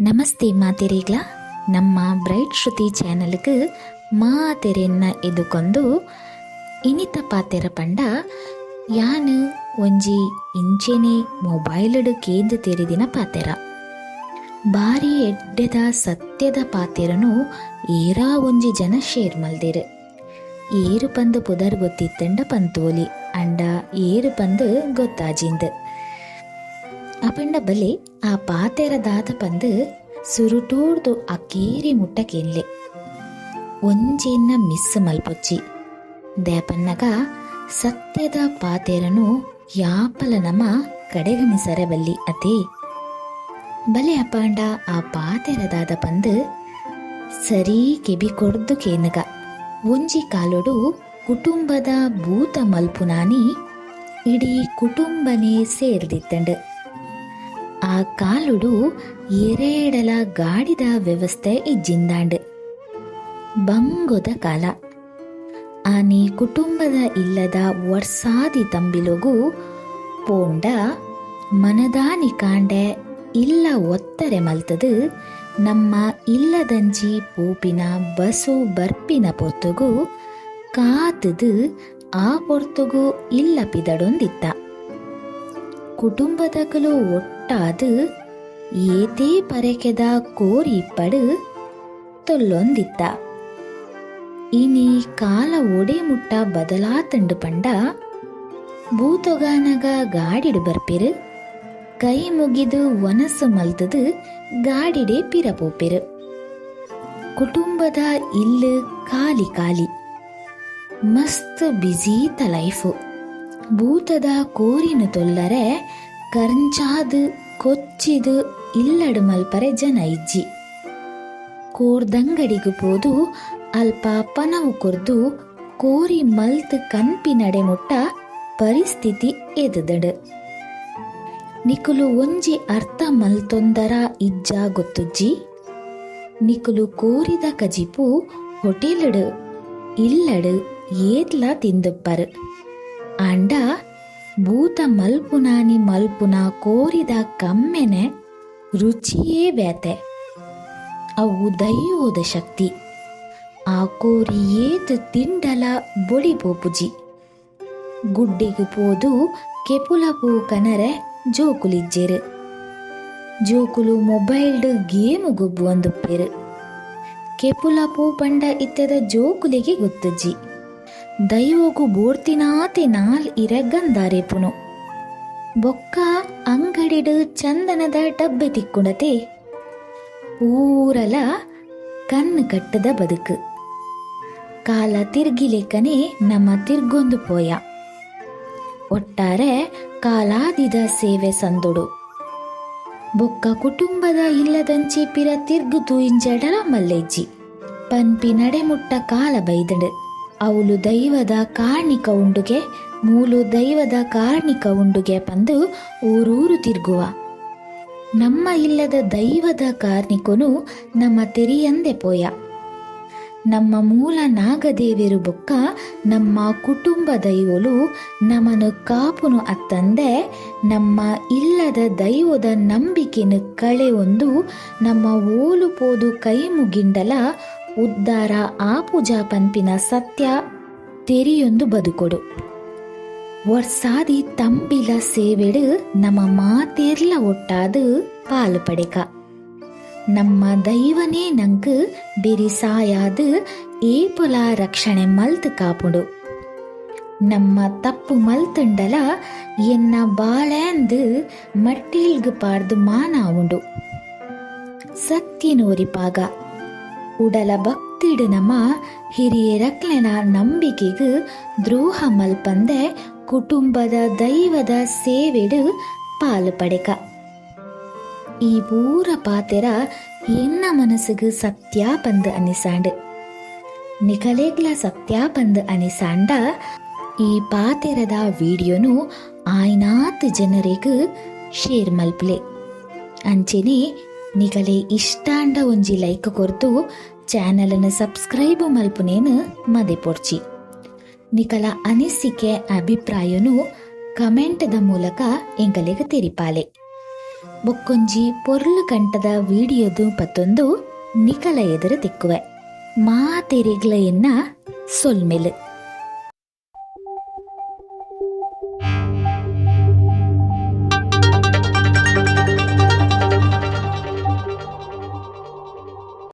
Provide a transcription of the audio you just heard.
ನಮಸ್ತೆ ಮಾತೆರೆಗ್ಲ. ನಮ್ಮ ಬ್ರೈಟ್ ಶ್ರುತಿ ಚಾನಲ್ಗೆ ಮಾತೆರೆನ್ನ ಎದುಕೊಂದು ಇನಿತ ಪಾತೆರ ಪಂಡ ಯಾನ್ ಒಂಜಿ ಇಂಚೆನೆ ಮೊಬೈಲ್ಡು ಕೇಂದ್ರ ತೆರೆದಿನ ಪಾತೆರ. ಬಾರಿ ಎಡ್ಡೆದ ಸತ್ಯದ ಪಾತೆರನು ಏರಾ ಒಂಜಿ ಜನ ಶೇರ್ ಮಲ್ದೆರ್ ಏರು ಪಂದು ಪುದರ್ ಗೊತ್ತಿತ್ತಂಡ ಪಂತೋಲಿ, ಅಂಡ ಏರು ಪಂದು ಗೊತ್ತಾಜಿಂದ. ಅಪಂಡ ಬಲೆ ಆ ಪಾತೆರ ದಾದ ಪಂದ್ ಸುರುಟೂರ್ದು ಆ ಕೇರಿ ಮುಟ್ಟಕೆನ್ಲೆ ಒಂಜಿನ್ನ ಮಿಸ್ ಮಲ್ಪೊಚ್ಚಿ. ದೇಪನ್ನಗ ಸತ್ಯದ ಪಾತೆರನು ಯಾಪಲ ನಮ ಕಡೆಗಣಿಸರೆ ಬಲ್ಲಿ ಅತೆ. ಬಲೆ ಅಪಾಂಡ ಆ ಪಾತೆರದಾದ ಪಂದು ಸರಿ ಕೆಬಿ ಕೊಡ್ದು ಕೇನಗ. ಒಂಜಿ ಕಾಲೊಡು ಕುಟುಂಬದ ಭೂತ ಮಲ್ಪುನಾನಿ ಇಡೀ ಕುಟುಂಬನೇ ಸೇರ್ದಿತ್ತಂಡು. ಆ ಕಾಲುಡು ಎರೇಡಲ ಗಾಡಿದ ವ್ಯವಸ್ಥೆ ಇಜ್ಜಿಂದಾಂಡ್ ಬಂಗೊದ ಕಾಲ. ಆನಿ ಕುಟುಂಬದ ಇಲ್ಲದ ವರ್ಸಾದಿ ತಂಬಿಲುಗು ಪೋಂಡ ಮನದಾನಿ ಕಾಂಡೆ ಇಲ್ಲ ಒತ್ತರೆ ಮಲ್ತದು ನಮ್ಮ ಇಲ್ಲದಂಜಿ ಪೂಪಿನ ಬಸು ಬರ್ಪಿನ ಪೊರ್ತುಗು ಕಾತದು ಆ ಪೊರ್ತುಗು ಇಲ್ಲ ಪಿದಡೊಂದಿತ್ತ ಕುಟುಂಬದಗಲು ಒಟ್ಟಾದು ಏತೇ ಪರೆಕೆದ ಪಡು ತೊಲ್ಲೊಂದಿತ್ತ. ಇನಿ ಕಾಲ ಒಡೆ ಮುಟ್ಟ ಬದಲಾತಂಡು ಪಂಡ, ಭೂತೊಗಾನಗ ಗಾಡಿಡು ಬರ್ಪಿರು, ಕೈ ಮುಗಿದು ಒನಸು ಮಲ್ತದು ಗಾಡಿಡೆ ಪಿರಪೋಪಿರು. ಕುಟುಂಬದ ಇಲ್ಲು ಖಾಲಿ ಖಾಲಿ, ಮಸ್ತ್ ಬಿಜೀತ ಲೈಫು ಭೂತದ ಕೋರಿನ ತೊಲ್ಲರೆ ಕರ್ಂಚಾದು ಕೊಚ್ಚಿದು ಇಲ್ಲಡು ಮಲ್ಪರೆ ಜನ ಇಜ್ಜಿ. ಕೋರ್ದಂಗಡಿಗು ಪೋದು ಅಲ್ಪ ಪನವು ಕೊರ್ದು ಕೋರಿ ಮಲ್ತ್ ಕನ್ಪಿ ನಡೆಮುಟ್ಟ ಪರಿಸ್ಥಿತಿ ಎದುದಡು. ನಿಕುಲು ಒಂಜಿ ಅರ್ಥ ಮಲ್ತೊಂದರ ಇಜ್ಜ ಗೊತ್ತುಜ್ಜಿ. ನಿಕುಲು ಕೋರಿದ ಕಜಿಪು ಹೊಟೇಲಡು ಇಲ್ಲಡು ಏತ್ಲ ತಿಂದುಪ್ಪರು. ಅಂಡ ಭೂತ ಮಲ್ಪುನಾನಿ ಮಲ್ಪುನ ಕೋರಿದ ಕಮ್ಮೆನೆ ರುಚಿಯೇ ಬ್ಯಾತೆ ಅವು ದೈವೋದ ಶಕ್ತಿ. ಆ ಕೋರಿ ಏತು ತಿಂಡಲ ಬೊಡಿ ಪೋಪುಜಿ ಗುಡ್ಡೆಗು ಪೋದು ಕೆಪುಲ ಪೂ ಕನರೆ ಜೋಕುಲಿಜ್ಜೆರು. ಜೋಕುಲು ಮೊಬೈಲ್ಡ್ ಗೇಮು ಗೊಬ್ಬು ಪೇರು ಕೆಪುಲ ಪೂ ಪಂಡ ಇತ್ತದ ಜೋಕುಲಿಗೆ ಗೊತ್ತಜ್ಜಿ. ದೈವಗು ಬೋರ್ತಿನಾತೆ ನಾಲ್ ಇರಗಂದಾರೆಪುನು. ಬೊಕ್ಕ ಅಂಗಡಿಡು ಚಂದನದ ಡಬ್ಬೆ ತಿಕ್ಕುಣತೆ. ಊರಲ ಕಣ್ಣು ಕಟ್ಟದ ಬದುಕು. ಕಾಲ ತಿರ್ಗಿಲೆಕ್ಕನೆ ನಮ್ಮ ತಿರ್ಗೊಂದು ಪೋಯ. ಒಟ್ಟಾರೆ ಕಾಲಾದಿದ ಸೇವೆ ಸಂದುಡು. ಬೊಕ್ಕ ಕುಟುಂಬದ ಇಲ್ಲದಂಚಿ ಪಿರ ತಿರ್ಗು ತೂಯಿಂಜಡಲ ಮಲ್ಲೆಜ್ಜಿ. ಪನ್ಪಿ ನಡೆಮುಟ್ಟ ಕಾಲ ಬೈದಡು. ಅವಳು ದೈವದ ಕಾರ್ಣಿಕ ಉಂಡುಗೆ, ಮೂಲು ದೈವದ ಕಾರ್ಣಿಕ ಉಂಡುಗೆ ಬಂದು ಊರೂರು ತಿರುಗುವ. ನಮ್ಮ ಇಲ್ಲದ ದೈವದ ಕಾರ್ಣಿಕನು ನಮ್ಮ ತೆರಿಯಂದೆ ಪೋಯ. ನಮ್ಮ ಮೂಲ ನಾಗದೇವಿರು ಬೊಕ್ಕ ನಮ್ಮ ಕುಟುಂಬ ದೈವಲು ನಮನು ಕಾಪುನು ಅತ್ತಂದೆ, ನಮ್ಮ ಇಲ್ಲದ ದೈವದ ನಂಬಿಕೆನು ಕಳೆ ಒಂದು, ನಮ್ಮ ಓಲು ಪೋದು ಕೈ ಮುಗಿಂಡಲ ಉದ್ಧಾರ ಆ ಪೂಜಾ ಪಂಪಿನ ಸತ್ಯ ತೆರಿಯೊಂದು ಬದುಕೊಡು. ವರ್ಸಾದಿ ತಂಬಿಲ ಸೇವೆಡು ನಮ್ಮ ಮಾತೆರ್ಲ ಒಟ್ಟಾದು ಪಾಲು ಪಡೆಕ. ನಮ್ಮ ದೈವನೇ ನಂಕು ಬಿರಿಸಾಯಾದು ಏಪುಲ ರಕ್ಷಣೆ ಮಲ್ತು ಕಾಪುಡು. ನಮ್ಮ ತಪ್ಪು ಮಲ್ತುಂಡಲ ಎನ್ನ ಬಾಳೆಂದು ಮಟ್ಟಿಲ್ಗು ಪಾರ್ದು ಮಾನ ಉಂಡು. ಸತ್ಯನೋರಿಪಾಗ ಉಡಲ ಭಕ್ತಿಡು ನಮ್ಮ ಹಿರಿಯರಕ್ಲೆನ ನಂಬಿಕೆಗು ದ್ರೋಹ ಮಲ್ಪಂದೆ ಕುಟುಂಬದ ದೈವದ ಸೇವೆಡು ಪಾಲು ಪಡೆಕ. ಈ ಪೂರ ಪಾತೆರ ಎನ್ನ ಮನಸ್ಸಿಗೆ ಸತ್ಯ ಪಂದ್ ನಿಖಲೇಗ್ಲ ನಿಕಲೇಗ್ಲ ಸತ್ಯ ಅನಿಸಾಂಡ ಈ ಪಾತೆರದ ವಿಡಿಯೋನು ಆಯ್ನಾತ್ ಜನರಿಗೂ ಶೇರ್ ಮಲ್ಪಲೆ. ಅಂಚೆನೆ ನಿಕಲೆ ಇಷ್ಟಾಂಡ ಒಂಜಿ ಲೈಕ್ ಕೊರ್ದು ಚಾನಲನ್ನು ಸಬ್ಸ್ಕ್ರೈಬ್ ಮಲ್ಪುನೇನು ಮದೆ ಪೊಡ್ಚಿ ನಿಕಲ ಅನಿಸಿಕೆ ಅಭಿಪ್ರಾಯನು ಕಮೆಂಟ್ದ ಮೂಲಕ ಎಂಗಲೆಗ್ ತೆರಿಪಾಲೆ. ಬೊಕ್ಕೊಂಜಿ ಪೊರ್ಲು ಕಂಟದ ವಿಡಿಯೋದು ಪತ್ತೊಂದು ನಿಕಲ ಎದುರು ತಿಕ್ಕುವೆ. ಮಾತೆರೆಗ್ಲ ಎನ್ನ ಸೊಲ್ಮೆಲು.